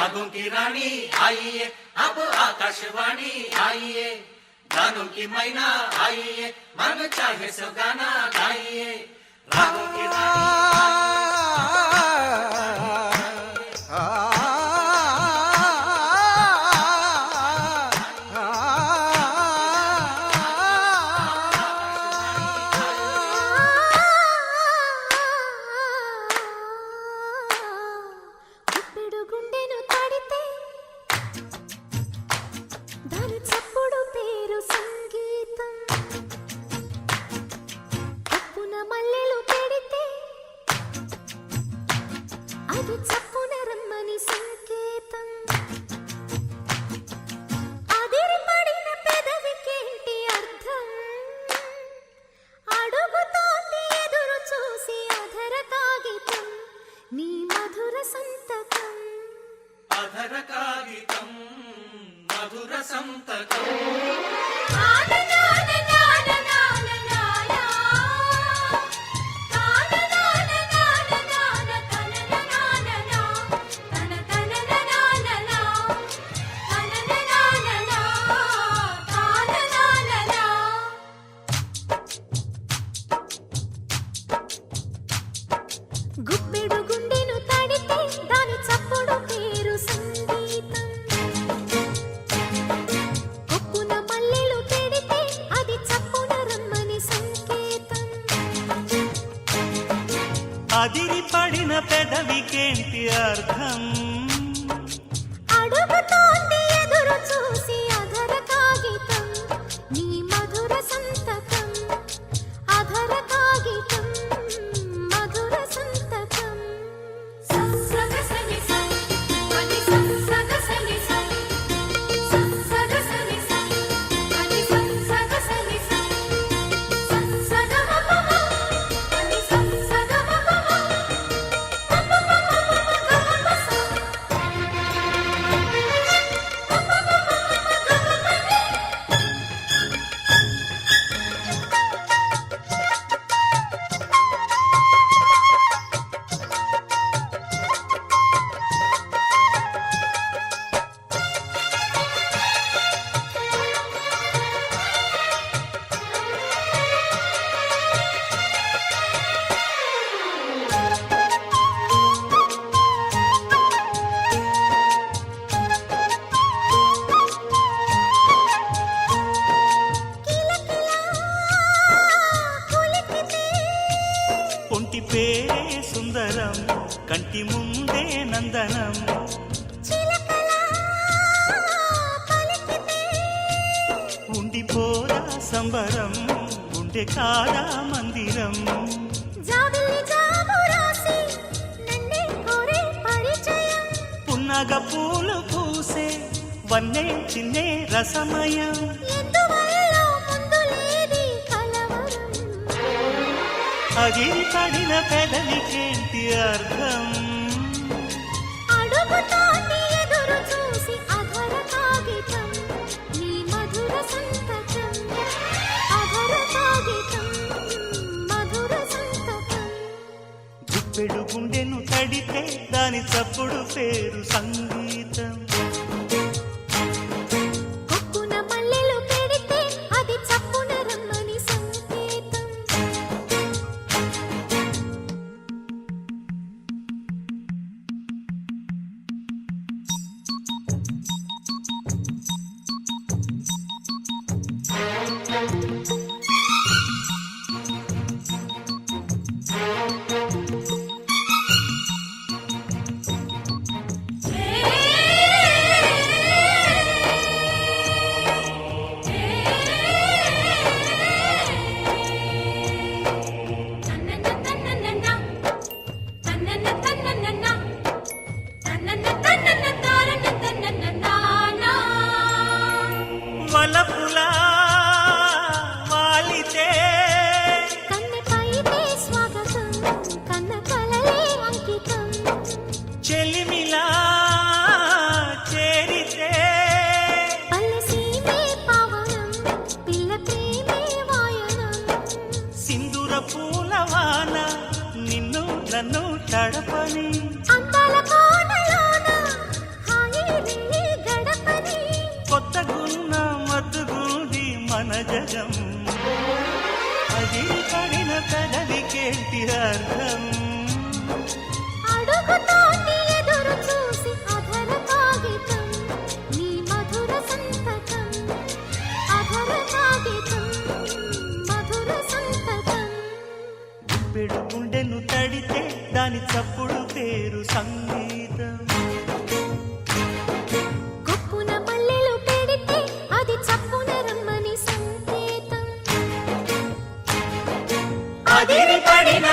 रागों की रानी आइए, अब आकाशवाणी आइए। गानों की मैना आइए, मन चाहे सो गाना गाइए। रागों की रानी మల్లెలు పెడితే అది చప్పున రమ్మని సంకేతం. అదిరిపడిన పెదవికేంటి అర్థం? అడుగుతోంది ఎదురు చూసి అధర కాగితం నీ మధుర సంతకం. అధర కాగితం మధుర సంతకం. అదిరి పడిన పెదవికేంటి అర్థం? అడుగుతోంది ఎదురు చూసి కంటి ముందే నందనం ఉండిపోరా సంబరం ఉండే కాదా మందిరం. పున్నగ పూలు పూసే వన్నే చిన్నే రసమయం. అదిరి పడిన పెదవికేంటి అర్థం? అడుగుతోంది ఎదురు చూసి అధర కాగితం. నీ మధుర సంతకం. అధర కాగితం. మధుర సంతకం. గుప్పెడు గుండెను తడితే దాని చప్పుడు పేరు సంగీతం. వలపులా వాలితే. కన్నెపైతే స్వాగతం కన్న కలలే అంకితం. చెలిమిలా చేరితే. పల్లె సీమే పావనం పిల్ల ప్రేమే వాయనం. సింధుర పూలవాన నిన్ను నన్ను తడపని. అందాల ಜಗಂ ಅದಿಲ್ ಕಡಿನ ಕದವಿ ಕೇಳ್ತಿರ ಅರ್ಧಂ తడితే దాని చప్పుడు పేరు సంగీతం రమ్మని సంకేతం అదిరి పడిన